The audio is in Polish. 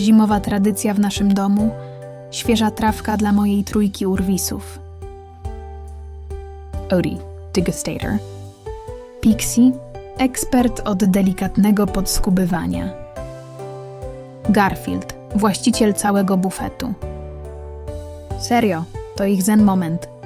zimowa tradycja w naszym domu, świeża trawka dla mojej trójki urwisów. Odie, degustator. Pixie, ekspert od delikatnego podskubywania. Garfield, właściciel całego bufetu. Serio, to ich zen moment.